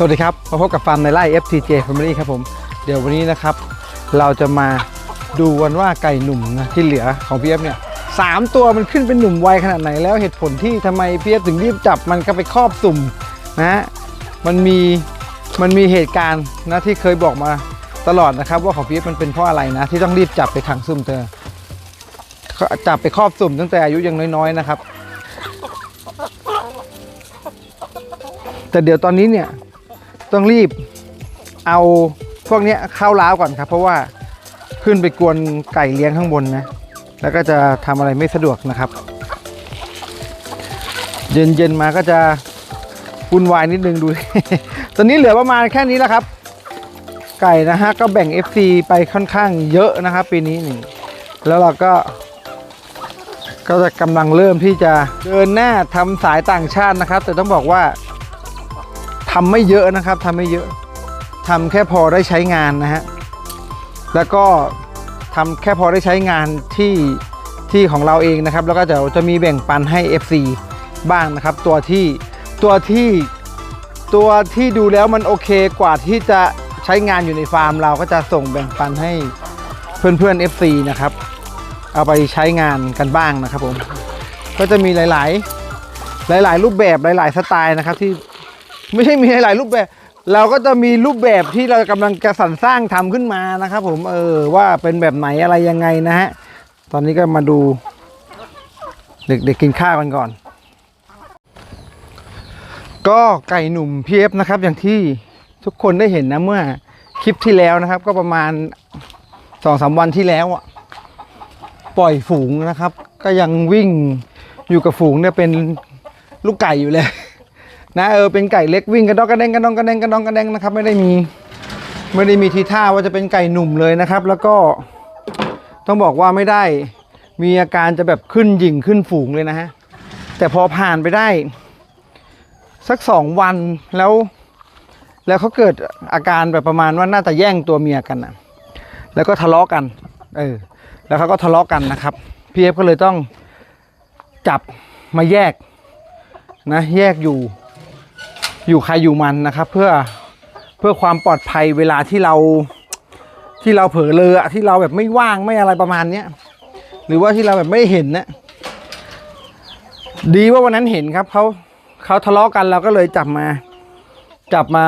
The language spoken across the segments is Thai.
สวัสดีครับ มาพบกับฟาร์มในไร่ FTJ Family ครับผม เดี๋ยววันนี้นะครับ เราจะมาดูกันว่าไก่หนุ่มนะที่เหลือของพี่เอฟเนี่ยสามตัวมันขึ้นเป็นหนุ่มวัยขนาดไหนแล้วเหตุผลที่ทำไมพี่เอฟถึงรีบจับมันก็ไปครอบสุ่มนะฮะมันมีมันมีเหตุการณ์นะที่เคยบอกมาตลอดนะครับว่าของพี่เอฟมันเป็นเพราะอะไรนะ ที่ต้องรีบจับไปขังสุ่มเธอจับไปครอบสุ่มตั้งแต่อายุยังน้อยๆนะครับ แต่เดี๋ยวตอนนี้เนี่ย ต้องรีบเอาพวกนี้เข้าล้าวก่อนครับ เพราะว่าขึ้นไปกวนไก่เลี้ยงข้างบนนะ แล้วก็จะทำอะไรไม่สะดวกนะครับ เย็นๆมาก็จะวุ่นวายนิดนึงดู ตอนนี้เหลือประมาณแค่นี้แล้วครับ ไก่นะฮะก็แบ่ง FC ไปค่อนข้างเยอะนะครับ ปีนี้นี่แล้วเราก็ก็จะกำลังเริ่มที่จะเดินหน้าทำสายต่างชาตินะครับ แต่ต้องบอกว่า ทำไม่เยอะนะครับทำไม่เยอะทำแค่พอได้ใช้งานนะฮะแล้วก็ทำแค่พอได้ใช้งานที่ที่ของเราเองนะครับ แล้วก็จะจะมีแบ่งปันให้ FC บ้างนะครับ ตัวที่ตัวที่ตัวที่ดูแล้วมันโอเคกว่าที่จะใช้งานอยู่ในฟาร์ม เราก็จะส่งแบ่งปันให้เพื่อนๆ FC นะครับ เอาไปใช้งานกันบ้างนะครับผมก็จะมีหลาย ๆ หลาย ๆ รูปแบบหลาย ๆ สไตล์นะครับที่ ไม่ใช่มีหลายรูปแบบ เราก็จะมีรูปแบบที่เรากำลังจะสรรสร้างทำขึ้นมานะครับ ผมเออว่าเป็นแบบไหนอะไรยังไงนะฮะตอนนี้ก็มาดู เด็กๆกินข้าวกันก่อน ก็ไก่หนุ่มพีเอฟนะครับ อย่างที่ทุกคนได้เห็นนะเมื่อคลิปที่แล้วนะครับ ก็ประมาณสองสามวันที่แล้วอะปล่อยฝูงนะครับ ก็ยังวิ่งอยู่กับฝูงเนี่ยเป็นลูกไก่อยู่เลย นะเออเป็นไก่เล็กวิ่งกระดอกกระเด้งกระดองกระเด้งกระดองกระเด้งนะครับ ไม่ได้มีไม่ได้มีทีท่าว่าจะเป็นไก่หนุ่มเลยนะครับ แล้วก็ต้องบอกว่าไม่ได้มีอาการจะแบบขึ้นหยิ่งขึ้นฝูงเลยนะฮะแต่พอผ่านไปได้ สักสองวันแล้ว แล้วเขาเกิดอาการแบบประมาณว่าน่าจะแย่งตัวเมียกันนะแล้วก็ทะเลาะกัน เออ แล้วเขาก็ทะเลาะกันนะครับพี่เอฟก็เลยต้องจับมาแยกนะแยกอยู่ อยู่ใครอยู่มันนะครับ เพื่อเพื่อความปลอดภัยเวลาที่เราที่เราเผลอเลอะที่เราแบบไม่ว่างไม่อะไรประมาณเนี้ยหรือว่าที่เราแบบไม่เห็นนะดีว่าวันนั้นเห็นครับเขาเขาทะเลาะกันเราก็เลยจับมา จับมา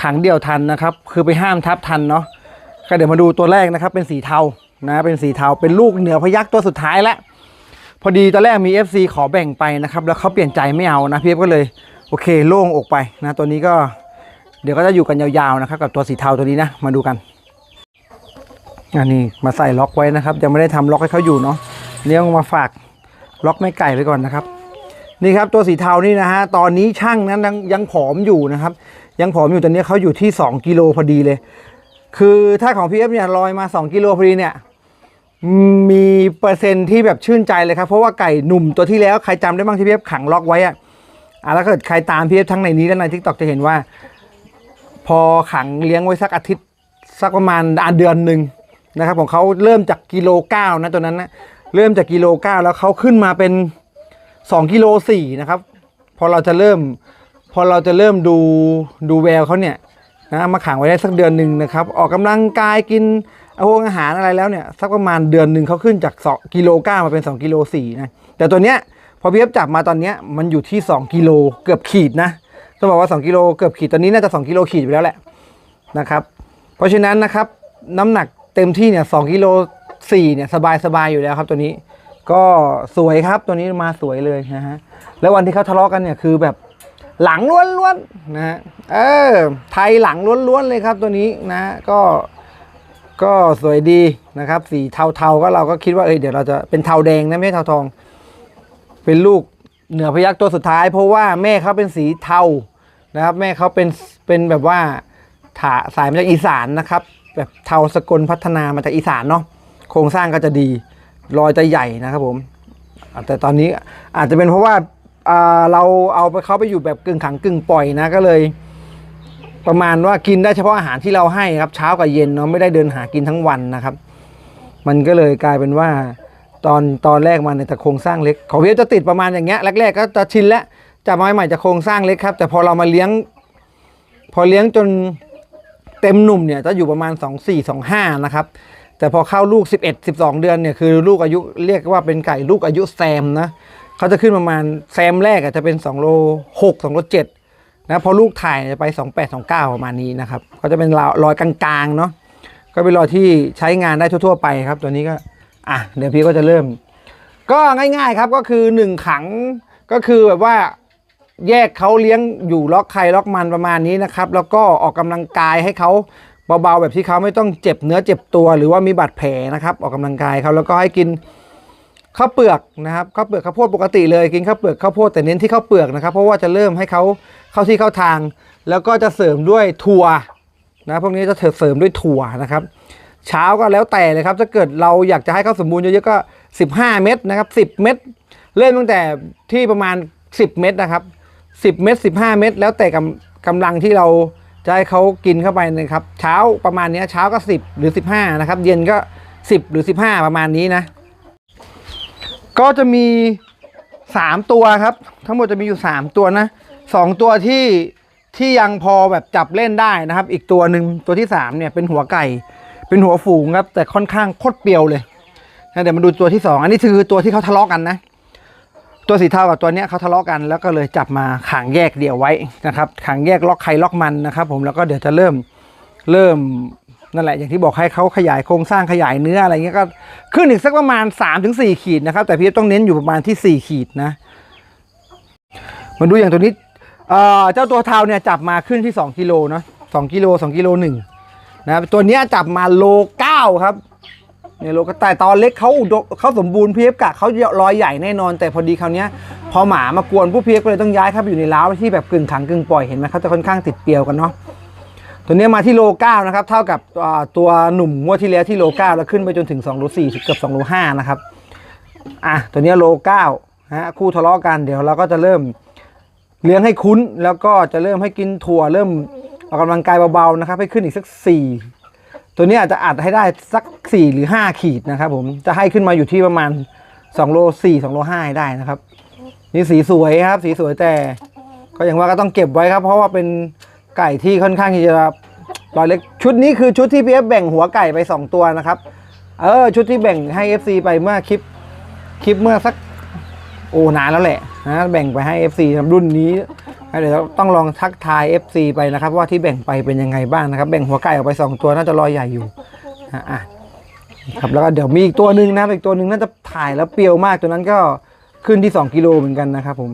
ขังเดี่ยวทันนะครับ คือไปห้ามทับทันเนาะก็เดี๋ยวมาดูตัวแรกนะครับ เป็นสีเทานะเป็นสีเทาเป็นลูกเหนือพยักตัวสุดท้ายแล้วพอดีตอนแรกมี FC ขอแบ่งไปนะครับ แล้วเขาเปลี่ยนใจไม่เอานะพี่เอฟก็เลย โอเคโล่งอกไปนะตัวนี้ก็เดี๋ยวก็จะอยู่กันยาวๆนะครับกับตัวสีเทาตัวนี้นะมาดูกันอันนี้มาใส่ล็อกไว้นะครับ ยังไม่ได้ทำล็อกให้เขาอยู่เนาะเลี้ยงมาฝากล็อกแม่ไก่ไว้ก่อนนะครับ นี่ครับตัวสีเทานี่นะฮะตอนนี้ช่างนั้นยังผอมอยู่นะครับ ยังผอมอยู่ตอนนี้เขาอยู่ที่ 2กิโลพอดีเลย คือถ้าของพี่เอฟเนี่ยลอยมา 2กิโลพอดีเนี่ยมีเปอร์เซ็นต์ที่แบบชื่นใจเลยครับ เพราะว่าไก่หนุ่มตัวที่แล้วใครจำได้บ้างที่พี่เอฟขังล็อกไว้อะ อะแล้วก็เกิดใครตามพี่เอฟทั้งในนี้และในทิกตอกจะเห็นว่า พอขังเลี้ยงไว้สักอาทิตย์สักประมาณอะเดือนหนึ่งนะครับ ของเขาเริ่มจากกิโลเก้านะตัวนั้นนะเริ่มจากกิโลเก้าแล้วเขาขึ้นมาเป็นสองกิโลสี่นะครับ พอเราจะเริ่ม พอเราจะเริ่มดูดูแววเขาเนี่ยนะมาขังไว้ได้สักเดือนหนึ่งนะครับ ออกกำลังกายกินเอาอาหารอะไรแล้วเนี่ยสักประมาณเดือนหนึ่งเขาขึ้นจาก2กิโลเก้ามาเป็น2กิโลสี่นะแต่ตัวเนี้ย พอพี่เอฟจับมาตอนนี้มันอยู่ที่ 2กิโลเกือบขีดนะต้องบอกว่า 2กิโลเกือบขีดตอนนี้น่าจะ 2กิโลขีดไปแล้วแหละนะครับ เพราะฉะนั้นนะครับน้ำหนักเต็มที่เนี่ยสกิโลสี่เนี่ยสบายสบายอยู่แล้วครับตัวนี้ ก็สวยครับตัวนี้มาสวยเลยนะฮะแล้ววันที่เขาทะเลาะกันเนี่ยคือแบบหลังล้วนๆนะฮะเออไทยหลังล้วนๆเลยครับตัวนี้นะก็ก็สวยดีนะครับ สีเทาๆก็เราก็คิดว่าเอยเดี๋ยวเราจะเป็นเทาแดงนะไม่ใช่เทาทอง เป็นลูกเหนือพยักตัวสุดท้าย เพราะว่าแม่เขาเป็นสีเทานะครับ แม่เขาเป็นเป็นแบบว่าถาสายมาจากอีสานนะครับ แบบเทาสกลพัฒนามาจากอีสานเนาะโครงสร้างก็จะดีรอยจะใหญ่นะครับผมแต่ตอนนี้อาจจะเป็นเพราะว่าอ่าเราเอาไปเขาไปอยู่แบบกึ่งขังกึ่งปล่อยนะก็เลย ประมาณว่ากินได้เฉพาะอาหารที่เราให้ครับเช้ากับเย็นเนาะไม่ได้เดินหากินทั้งวันนะครับ มันก็เลยกลายเป็นว่า ตอนตอนแรกมาในยแต่โครงสร้างเล็กของพี่จะติดประมาณอย่างเงี้ยแรกๆก็จะชินแล้วจับมาใหม่จะโครงสร้างเล็กครับ แต่พอเรามาเลี้ยง พอเลี้ยงจนเต็มหนุ่มเนี่ยจะอยู่ประมาณ 2 4 2 5 นะครับ แต่พอเข้าลูก 11 12 เดือนเนี่ยคือลูกอายุเรียกว่าเป็นไก่ลูกอายุแซมนะเขาจะขึ้นประมาณแซมแรกอาจจะเป็น2โล6 2โล7นะพอลูกถ่ายจะไป 28 29 ประมาณนี้นะครับ ก็จะเป็นราวรอยกลางๆเนาะก็เป็นรอยที่ใช้งานได้ทั่วๆ ไปครับ ตัวนี้ก็ อะเดี๋ยวพี่ก็จะเริ่ม ก็ง่ายๆครับก็คือหนึ่งขังก็คือแบบว่าแยกเขาเลี้ยงอยู่ล็อกใครล็อกมันประมาณนี้นะครับ แล้วก็ออกกำลังกายให้เขาเบาๆแบบที่เขาไม่ต้องเจ็บเนื้อเจ็บตัว หรือว่ามีบาดแผลนะครับ ออกกำลังกายเขาแล้วก็ให้กินข้าวเปลือกนะครับข้าวเปลือกข้าวโพดปกติเลยกินข้าวเปลือกข้าวโพดแต่เน้นที่ข้าวเปลือกนะครับ เพราะว่าจะเริ่มให้เขาเข้าที่เข้าทาง แล้วก็จะเสริมด้วยถั่วนะพวกนี้จะเสริมด้วยถั่วนะครับ เช้าก็แล้วแต่เลยครับถ้าเกิดเราอยากจะให้เขาสมบูรณ์เยอะๆก็ 15 เม็ดนะครับ 10 เม็ดเริ่มตั้งแต่ที่ประมาณ 10 เม็ดนะครับ 10 เม็ด15 เม็ดแล้วแต่กำกำลังที่เราจะให้เขากินเข้าไปนะครับ เช้าประมาณนี้เช้าก็ 10 หรือ 15 นะครับ เย็นก็ 10 หรือ 15 ประมาณนี้นะ ก็จะมี 3 ตัวครับ ทั้งหมดจะมีอยู่ 3 ตัวนะสองตัวที่ที่ยังพอแบบจับเล่นได้นะครับ อีกตัวหนึ่งตัวที่ 3 เนี่ยเป็นหัวไก่ เป็นหัวฝูงครับ แต่ค่อนข้างโคตรเปรียวเลยนะเดี๋ยวมาดูตัวที่สองอันนี้คือตัวที่เขาทะเลาะกันนะ ตัวสีเทากับตัวเนี้ยเขาทะเลาะกันแล้วก็เลยจับมาขังแยกเดี่ยวไว้นะครับขังแยกล็อกใครล็อกมันนะครับ ผมแล้วก็เดี๋ยวจะเริ่มเริ่มนั่นแหละอย่างที่บอกให้เขาขยายโครงสร้างขยายเนื้ออะไรเงี้ยก็ขึ้นอีกสักประมาณ 3-4ถึงขีดนะครับ แต่พี่ต้องเน้นอยู่ประมาณที่ 4 ขีดนะมาดูอย่างตัวนี้เอ่อเจ้าตัวเทาเนี่ยจับมาขึ้นที่ 2กิโลเนาะสกิโล2กิโลห นะครับตัวนี้จับมาโลเก้าครับเนี่ยโลกระต่ตอนเล็กเขาอุดเขาสมบูรณ์เพีเอฟกะเขารอยใหญ่แน่นอน แต่พอดีคราวเนี้ยพอหมามากวนผู้เพีเอฟก็เลยต้องย้ายเข้าไปอยู่ในล้าวที่แบบกึ่งขังกึ่งปล่อยเห็นไหมเขาจะค่อนข้างติดเปรียวกันเนาะตัวนี้มาที่โลเก้านะครับเท่ากับตัวหนุ่มงวดที่แล้วที่โลเก้าแล้วขึ้นไปจนถึง2โล4เกือบ2โล5นะครับอะตัวนี้โลเก้าฮะคู่ทะเลาะกันเดี๋ยวเราก็จะเริ่มเลี้ยงให้คุ้นแล้วก็จะเริ่มให้กินถั่วเริ่ม ออกกำลังกายเบาๆนะครับให้ขึ้นอีกสักสี่ตัวนี้อาจจะอัดให้ได้สัก 4 หรือ 5 ขีดนะครับผมจะให้ขึ้นมาอยู่ที่ประมาณ2โล4 2โล5ให้ได้นะครับ นี่สีสวยครับ สีสวยแต่ก็อย่างว่าก็ต้องเก็บไว้ครับ เพราะว่าเป็นไก่ที่ค่อนข้างที่จะรอยเล็กชุดนี้คือชุดที่พีเอฟแบ่งหัวไก่ไป 2 ตัวนะครับเออชุดที่แบ่งให้ FC ไปเมื่อคลิปคลิปเมื่อสักโอ้นานแล้วแหละนะแบ่งไปให้ FC สำหรับรุ่นนี้ เดี๋ยวต้องลองทักทาย FC ไปนะครับ ว่าที่แบ่งไปเป็นยังไงบ้างนะครับ แบ่งหัวไก่ออกไป 2 ตัวน่าจะรอยใหญ่อยู่อะอะครับแล้วก็เดี๋ยวมีอีกตัวหนึ่งนะครับอีกตัวหนึ่งน่าจะถ่ายแล้วเปรี้ยวมากตัวนั้นก็ขึ้นที่ 2 กิโลเหมือนกันนะครับผม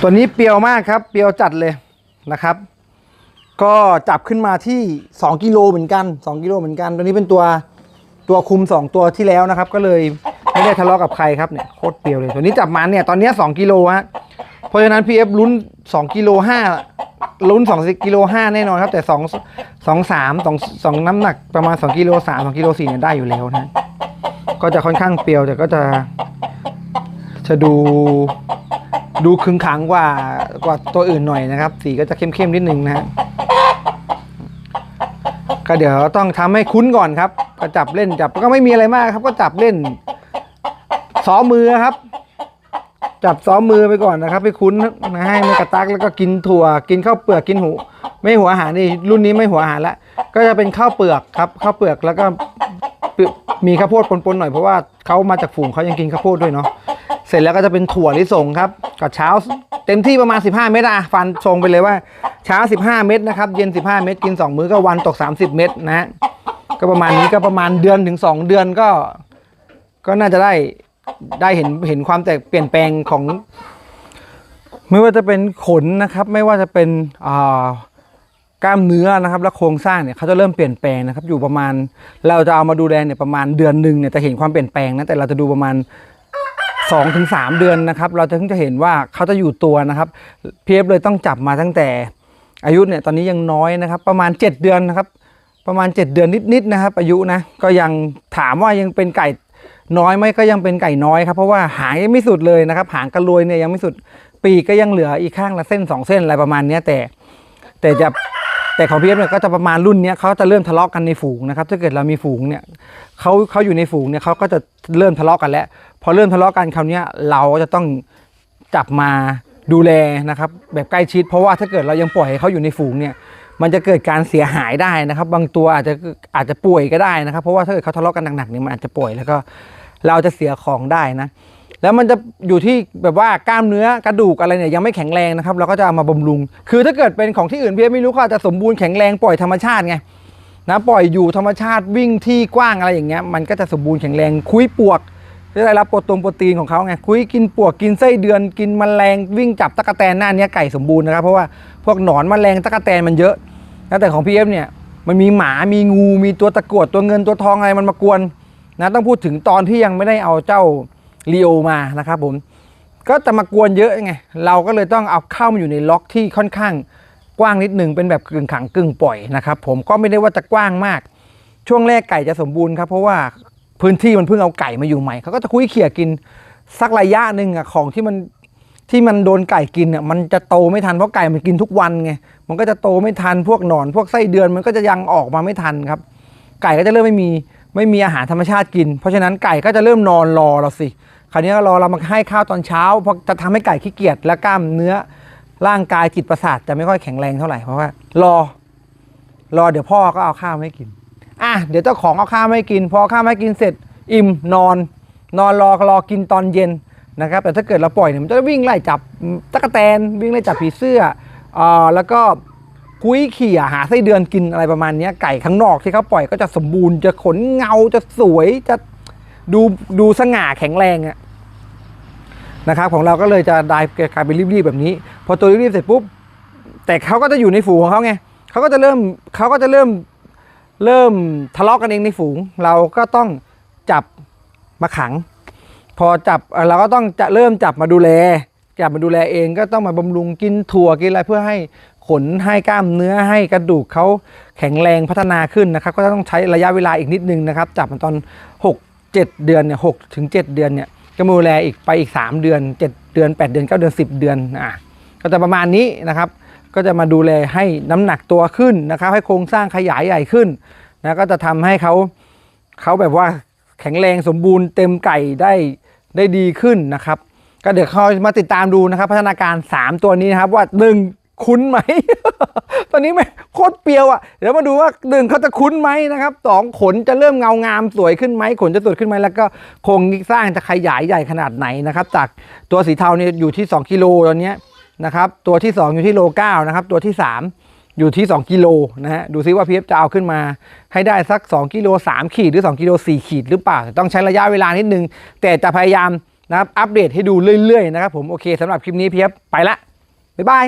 ตัวนี้เปรี้ยวมากครับ เปรี้ยวจัดเลยนะครับ ก็จับขึ้นมาที่ 2 กิโลเหมือนกัน 2 กิโลเหมือนกัน ตัวนี้เป็นตัวตัวคุม 2 ตัวที่แล้วนะครับ ก็เลย ไม่ได้ทะเลาะกับใครครับเนี่ยโคตรเปรี้ยวเลยตัวนี้จับมาเนี่ยตอนนี้ย2กิโลฮะเพราะฉะนั้น PF ลุ้น2กิโล5ลุ้น2กิโล5แน่นอนครับ แต่2 2 3 2 2น้ำหนักประมาณ2กิโล3 2กิโล4เนี่ยได้อยู่แล้วนะก็จะค่อนข้างเปรี้ยวแต่ก็จะ จะดูดูขึงขังกว่ากว่าตัวอื่นหน่อยนะครับ สีก็จะเข้มๆนิดนึงนะฮะก็เดี๋ยวต้องทำให้คุ้นก่อนครับ ก็จับเล่นจับก็ไม่มีอะไรมากครับ ก็จับเล่น ซ้อมมือครับ จับซ้อมมือไปก่อนนะครับ ไปคุ้นนะให้ไม่กระตักแล้วก็กินถั่ว กินข้าวเปลือกกินหู ไม่หัวอาหารนี่รุ่นนี้ไม่หัวอาหารละก็จะเป็นข้าวเปลือกครับข้าวเปลือกแล้วก็มีข้าวโพดปนๆหน่อยเพราะว่าเขามาจากฝูงเขายังกินข้าวโพดด้วยเนาะเสร็จแล้วก็จะเป็นถั่วลิสงครับกับเช้าเต็มที่ประมาณ 15 เม็ดอะฟันทรงไปเลยว่าเช้า 15 เม็ดนะครับ เย็น 15 เม็ดกิน 2 มื้อก็วันตก 30 เม็ดนะฮะก็ประมาณนี้ก็ประมาณเดือนถึง 2 เดือนก็ ก็น่าจะได้ ได้เห็นเห็นความแตกเปลี่ยนแปลงของ ไม่ว่าจะเป็นขนนะครับ ไม่ว่าจะเป็นอ่ากล้ามเนื้อนะครับ และโครงสร้างเนี่ยเขาจะเริ่มเปลี่ยนแปลงนะครับ อยู่ประมาณเราจะเอามาดูแลเนี่ยประมาณเดือนหนึ่งเนี่ยจะเห็นความเปลี่ยนแปลงนะแต่เราจะดูประมาณสองถึงสามเดือนนะครับ เราจะถึงจะเห็นว่าเขาจะอยู่ตัวนะครับเพีเอฟเลยต้องจับมาตั้งแต่ อายุเนี่ยตอนนี้ยังน้อยนะครับ ประมาณ 7 เดือนนะครับ ประมาณ 7 เดือนนิดๆนะครับ อายุนะก็ยังถามว่ายังเป็นไก่ น้อยไหมก็ยังเป็นไก่น้อยครับเพราะว่าหางยังไม่สุดเลยนะครับ หางกระลวยเนี่ยยังไม่สุดปีกก็ยังเหลืออีกข้างละเส้น 2 เส้นอะไรประมาณนี้แต่ แต่จะแต่ของพีเอฟเนี่ยก็จะประมาณรุ่นนี้เขาจะเริ่มทะเลาะกันในฝูงนะครับ ถ้าเกิดเรามีฝูงเนี่ยเขาเขาอยู่ในฝูงเนี่ยเขาก็จะเริ่มทะเลาะกันแล้วพอเริ่มทะเลาะกันคราวนี้เราก็จะต้องจับมาดูแลนะครับแบบใกล้ชิด เพราะว่าถ้าเกิดเรายังปล่อยให้เขาอยู่ในฝูงเนี่ย มันจะเกิดการเสียหายได้นะครับ บางตัวอาจจะอาจจะป่วยก็ได้นะครับ เพราะว่าถ้าเกิดเขาทะเลาะกันหนักๆเนี่ยมันอาจจะป่วยแล้วก็เราจะเสียของได้นะแล้วมันจะอยู่ที่แบบว่ากล้ามเนื้อกระดูกอะไรเนี่ยยังไม่แข็งแรงนะครับเราก็จะเอามาบำรุง คือถ้าเกิดเป็นของที่อื่นเพี่ไม่รู้เขาอาจจะสมบูรณ์แข็งแรงปล่อยธรรมชาติไงนะปล่อยอยู่ธรรมชาติวิ่งที่กว้างอะไรอย่างเงี้ยมันก็จะสมบูรณ์แข็งแรงคุยปวก ได้รับโปรตงโปรตีนของเขาไงคุยกินปวกกินไส้เดือนกินแมลงวิ่งจับตะกแตนหน้าเนี้ยไก่สมบูรณ์นะครับเพราะว่าพวกหนอนแมลงตะกแตนมันเยอะนะแต่ของพีเอฟเนี่ยมันมีหมามีงูมีตัวตะกรวดตัวเงินตัวทองอะไรมันมากวนนะต้องพูดถึงตอนที่ยังไม่ได้เอาเจ้าลีโอมานะครับผมก็จะมากวนเยอะไงเราก็เลยต้องเอาเข้ามาอยู่ในล็อกที่ค่อนข้างกว้างนิดหนึ่งเป็นแบบกึ่งขังกึ่งปล่อยนะครับผมก็ไม่ได้ว่าจะกว้างมาก ช่วงแรกไก่จะสมบูรณ์ครับเพราะว่า พื้นที่มันเพิ่งเอาไก่มาอยู่ใหม่เขาก็จะคุยเขี่ยกินสักระยะหนึ่งอะของที่มันที่มันโดนไก่กินอะมันจะโตไม่ทันเพราะไก่มันกินทุกวันไงมันก็จะโตไม่ทันพวกหนอนพวกไส้เดือนมันก็จะยังออกมาไม่ทันครับ ไก่ก็จะเริ่มไม่มีไม่มีอาหารธรรมชาติกิน เพราะฉะนั้นไก่ก็จะเริ่มนอนรอเราสิคราวนี้ก็รอเรามาให้ข้าวตอนเช้าเพราะจะทำให้ไก่ขี้เกียจและกล้ามเนื้อร่างกายจิตประสาทจะไม่ค่อยแข็งแรงเท่าไหร่เพราะว่ารอ รอเดี๋ยวพ่อก็เอาข้าวให้กิน อะเดี๋ยวเจ้าของเอาข้าวมาให้กิน พอข้าวมาให้กินเสร็จอิ่มนอน นอนรอรอกินตอนเย็นนะครับ แต่ถ้าเกิดเราปล่อยเนี่ยมันจะวิ่งไล่จับตะกแตนวิ่งไล่จับผีเสื้ออ่าแล้วก็คุยเขี่ยหาไส้เดือนกินอะไรประมาณนี้ไก่ข้างนอกที่เขาปล่อยก็จะสมบูรณ์จะขนเงาจะสวยจะดูดูสง่าแข็งแรงอะนะครับของเราก็เลยจะได้กลายเป็นรีบๆแบบนี้ พอตัวรีบๆเสร็จปุ๊บแต่เขาก็จะอยู่ในฝูงของเขาไงเขาก็จะเริ่มเขาก็จะเริ่ม เริ่มทะเลาะกันเองในฝูง เราก็ต้องจับมาขัง พอจับเราก็ต้องจะเริ่มจับมาดูแล จับมาดูแลเองก็ต้องมาบำรุงกินถั่วกินอะไรเพื่อให้ขนให้กล้ามเนื้อให้กระดูกเขาแข็งแรงพัฒนาขึ้นนะครับ ก็ต้องใช้ระยะเวลาอีกนิดนึงนะครับ จับมันตอน 6 7 เดือนเนี่ยหกถึง 7 เดือนเนี่ยก็มาดูแลอีกไปอีก 3 เดือน 7 เดือน 8 เดือน 9 เดือน 10 เดือนอะก็จะประมาณนี้นะครับ ก็จะมาดูแลให้น้ำหนักตัวขึ้นนะครับ ให้โครงสร้างขยายใหญ่ขึ้นนะก็จะทำให้เขาเขาแบบว่าแข็งแรงสมบูรณ์เต็มไก่ได้ได้ดีขึ้นนะครับ ก็เดี๋ยวเขามาติดตามดูนะครับ พัฒนาการ 3 ตัวนี้นะครับว่าหนึ่งคุ้นไหม ตอนนี้ไม่โคตรเปรียวอะ เดี๋ยวมาดูว่าหนึ่งเขาจะคุ้นไหมนะครับสองขนจะเริ่มเงางามสวยขึ้นไหมขนจะสวยขึ้นไหมแล้วก็โครงสร้างจะขยายใหญ่ขนาดไหนนะครับ จากตัวสีเทาเนี่ยอยู่ที่ 2 กิโลตอนเนี้ย นะครับ ตัวที่ 2 อยู่ที่โลเก้านะครับ ตัวที่ 3 อยู่ที่ 2 กิโลนะฮะ ดูซิว่าพีเอฟจะเอาขึ้นมา ให้ได้สัก 2 กิโล 3 ขีดหรือ 2 กิโล 4 ขีดหรือเปล่า ต้องใช้ระยะเวลานิดนึง แต่จะพยายามนะครับ อัปเดตให้ดูเรื่อยๆนะครับผม โอเคสำหรับคลิปนี้พีเอฟไปละ บ๊ายบาย